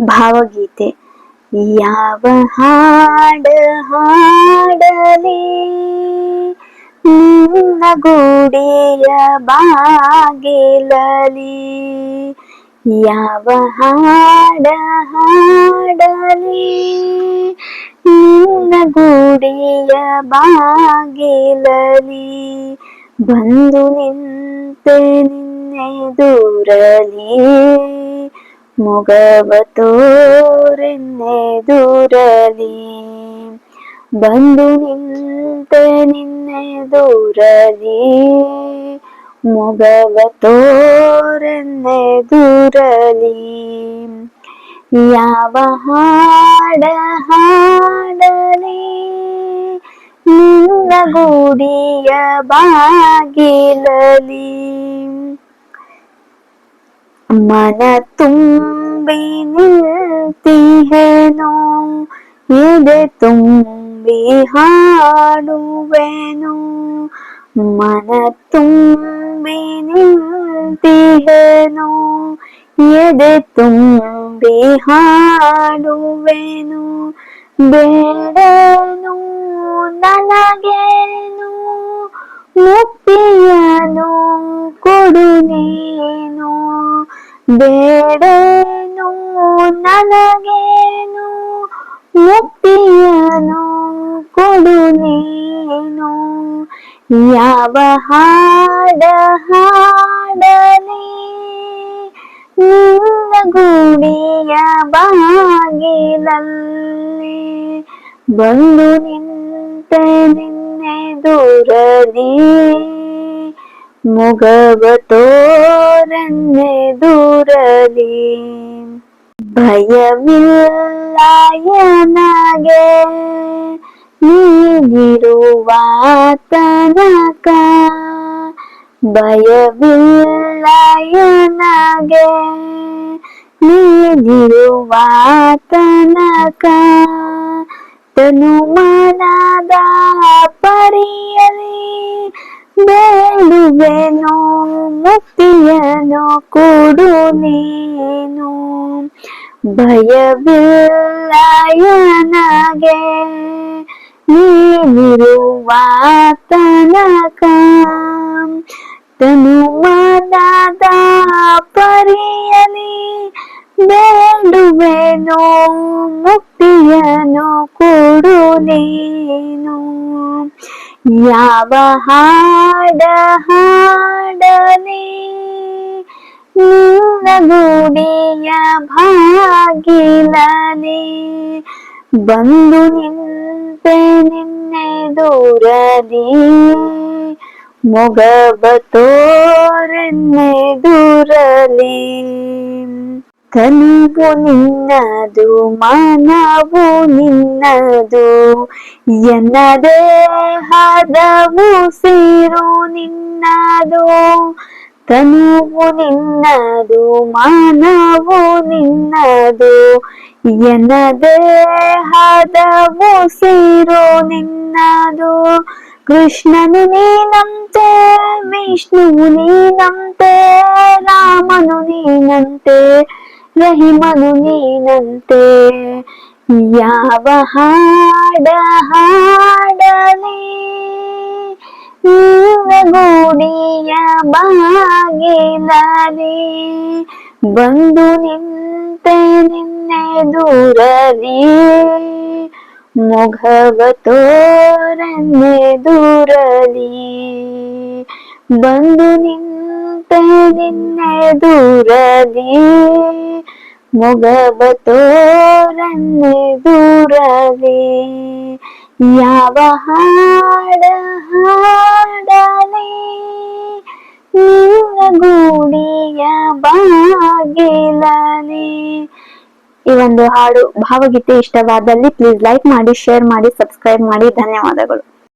ಭಾವಗೀತೆ. ಯಾವ ಹಾಡ ಹಾಡಲಿ? ನಿನ್ನ ಗುಡಿಯ ಬಾಗಿಲಲಿ. ಯಾವ ಹಾಡ ಹಾಡಲಿ? ನಿನ್ನ ಗುಡಿಯ ಬಾಗಿಲಲಿ. ಬಂದು ನಿಂತೆ ನಿನ್ನೆದುರಲಿ ಮೊಗವ ತೋರೆನ್ನೆದುರಲಿ ಬಂದು ನಿಂತೆ ನಿನ್ನೆದುರಲಿ ಮೊಗವ ತೋರೆನ್ನೆದುರಲಿ ಯಾವ ಹಾಡ ಹಾಡಲಿ ನಿನ್ನ ಗುಡಿಯ ಬಾಗಿಲಲಿ ಮನ ತುಂಬಿ ನಿಲ್ತಿಹೇನೋ ಎದೆ ತುಂಬಿ ಹಾಡುವೆನು ಮನ ತುಂಬಿ ನಿಲ್ತಿಹೇನೋ ಎದೆ ತುಂಬಿ ಹಾಡುವೆನು ಬೇಡನು ನನಗೇನು ಮುಕ್ತಿಯನು ಕೊಡು ನೀನು ಬೇಡನು, ನನಗೇನು ಮುಕ್ತಿಯನು ಕೊಡು ನೀನು. ಯಾವ ಹಾಡ ಹಾಡಲಿ, ನಿನ್ನ ಗುಡಿಯ ಬಾಗಿಲಲ್ಲಿ ಬಂದು ನಿಂತೆ ನಿನ್ನೆದುರಲಿ ಮೊಗವ മുഖവതോരന്നെ ദൂരലി ഭയമില്ലായനാകെ നീതിരുവാതനക ഭയമില്ലായനാകെ നീതിരുവാതനക ಮುಕ್ತಿಯನು ಕೊಡು ನೀನು ಭಯವಿಲ್ಲ ನನಗೆ ನೀನಿರುವ ತನಕ ತನು ಮನದ ಪರಿಯಲಿ ಬೇಡುವೆನು ಮುಕ್ತಿಯನು ಕೊಡು ನೀನು ಯಾವ ಹಾಡ ಹಾಡಲಿ ನಿನ್ನ ಗುಡಿಯ ಭಾಗಿಲಲಿ ಬಂದು ನಿಂತೆ ನಿನ್ನೆದುರಲಿ ಮೊಗವ ತೋರೆನ್ನೆದುರಲಿ ತನುವು ನಿನ್ನದು ಮನವು ನಿನ್ನದು ಎನ್ನದೇ ಹದವು ಸೇರು ನಿನ್ನದು ತನುವು ನಿನ್ನದು ಮನವು ನಿನ್ನದು ಎನ್ನದೇ ಹದವು ಸೇರು ನಿನ್ನದು ಕೃಷ್ಣನು ನೀನಂತೆ ವಿಷ್ಣುವು ನೀನಂತೆ ರಾಮನು ನೀನಂತೆ ರಹಿಮನು ನೀನಂತೆ ಯಾವ ಹಾಡ ಹಾಡಲಿ? ನಿನ್ನ ಗುಡಿಯ ಬಾಗಿಲಲಿ ಬಂದು ನಿಂತೆ ನಿನ್ನೆದುರಲಿ ಮೊಘವ ತೋರನ್ನೆದುರಲಿ ಬಂದು ನಿಂತೆ ನಿನ್ನೆದುರಲಿ ಮೊಗವ ತೋರನ್ನೆದುರಲಿ ಯಾವ ಹಾಡ ಹಾಡಲಿ? ನಿನ್ನ ಗೂಡಿಯ ಬಾಗಿಲನೆ ಈ ಒಂದು ಹಾಡು ಭಾವಗೀತೆ ಇಷ್ಟವಾದಲ್ಲಿ ಪ್ಲೀಸ್ ಲೈಕ್ ಮಾಡಿ ಶೇರ್ ಮಾಡಿ ಸಬ್ಸ್ಕ್ರೈಬ್ ಮಾಡಿ. ಧನ್ಯವಾದಗಳು.